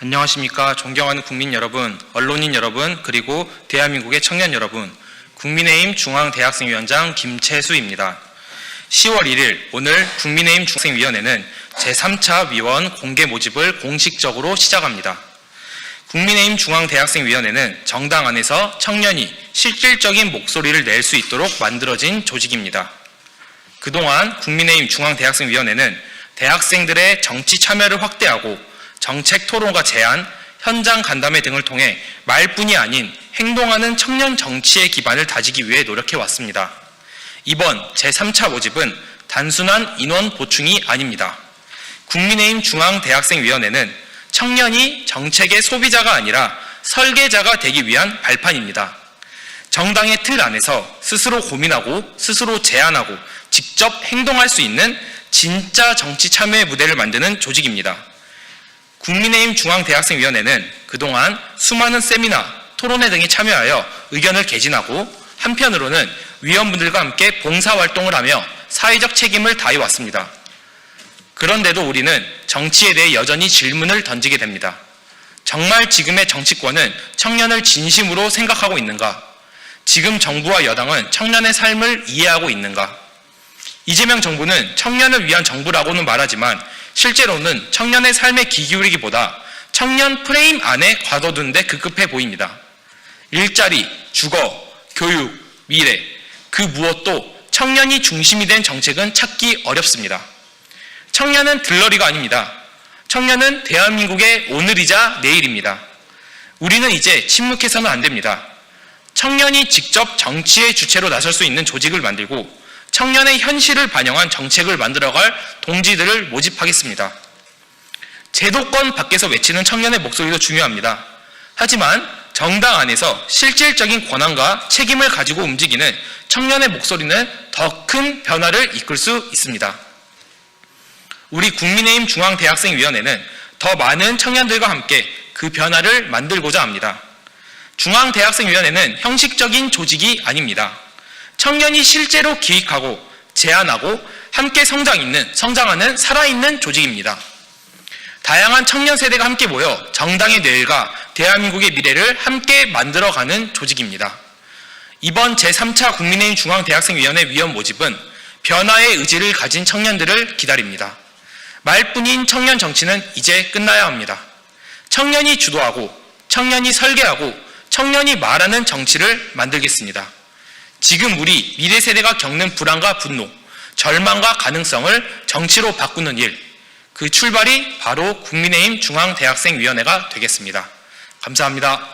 안녕하십니까. 존경하는 국민 여러분, 언론인 여러분, 그리고 대한민국의 청년 여러분. 국민의힘 중앙대학생위원장 김채수입니다. 10월 1일 오늘 국민의힘 중학생위원회는 제3차 위원 공개 모집을 공식적으로 시작합니다. 국민의힘 중앙대학생위원회는 정당 안에서 청년이 실질적인 목소리를 낼 수 있도록 만들어진 조직입니다. 그동안 국민의힘 중앙대학생위원회는 대학생들의 정치 참여를 확대하고 정책 토론과 제안, 현장 간담회 등을 통해 말뿐이 아닌 행동하는 청년 정치의 기반을 다지기 위해 노력해 왔습니다. 이번 제3차 모집은 단순한 인원 보충이 아닙니다. 국민의힘 중앙대학생위원회는 청년이 정책의 소비자가 아니라 설계자가 되기 위한 발판입니다. 정당의 틀 안에서 스스로 고민하고 스스로 제안하고 직접 행동할 수 있는 진짜 정치 참여의 무대를 만드는 조직입니다. 국민의힘 중앙대학생위원회는 그동안 수많은 세미나, 토론회 등에 참여하여 의견을 개진하고 한편으로는 위원분들과 함께 봉사활동을 하며 사회적 책임을 다해왔습니다. 그런데도 우리는 정치에 대해 여전히 질문을 던지게 됩니다. 정말 지금의 정치권은 청년을 진심으로 생각하고 있는가? 지금 정부와 여당은 청년의 삶을 이해하고 있는가? 이재명 정부는 청년을 위한 정부라고는 말하지만 실제로는 청년의 삶에 귀 기울이기보다 청년 프레임 안에 과도든 데 급급해 보입니다. 일자리, 주거, 교육, 미래, 그 무엇도 청년이 중심이 된 정책은 찾기 어렵습니다. 청년은 들러리가 아닙니다. 청년은 대한민국의 오늘이자 내일입니다. 우리는 이제 침묵해서는 안 됩니다. 청년이 직접 정치의 주체로 나설 수 있는 조직을 만들고 청년의 현실을 반영한 정책을 만들어갈 동지들을 모집하겠습니다. 제도권 밖에서 외치는 청년의 목소리도 중요합니다. 하지만 정당 안에서 실질적인 권한과 책임을 가지고 움직이는 청년의 목소리는 더 큰 변화를 이끌 수 있습니다. 우리 국민의힘 중앙대학생위원회는 더 많은 청년들과 함께 그 변화를 만들고자 합니다. 중앙대학생위원회는 형식적인 조직이 아닙니다. 청년이 실제로 기획하고 제안하고 함께 성장 있는, 성장하는 살아있는 조직입니다. 다양한 청년 세대가 함께 모여 정당의 내일과 대한민국의 미래를 함께 만들어가는 조직입니다. 이번 제3차 국민의힘 중앙대학생위원회 위원 모집은 변화의 의지를 가진 청년들을 기다립니다. 말뿐인 청년 정치는 이제 끝나야 합니다. 청년이 주도하고 청년이 설계하고 청년이 말하는 정치를 만들겠습니다. 지금 우리 미래 세대가 겪는 불안과 분노, 절망과 가능성을 정치로 바꾸는 일, 그 출발이 바로 국민의힘 중앙대학생위원회가 되겠습니다. 감사합니다.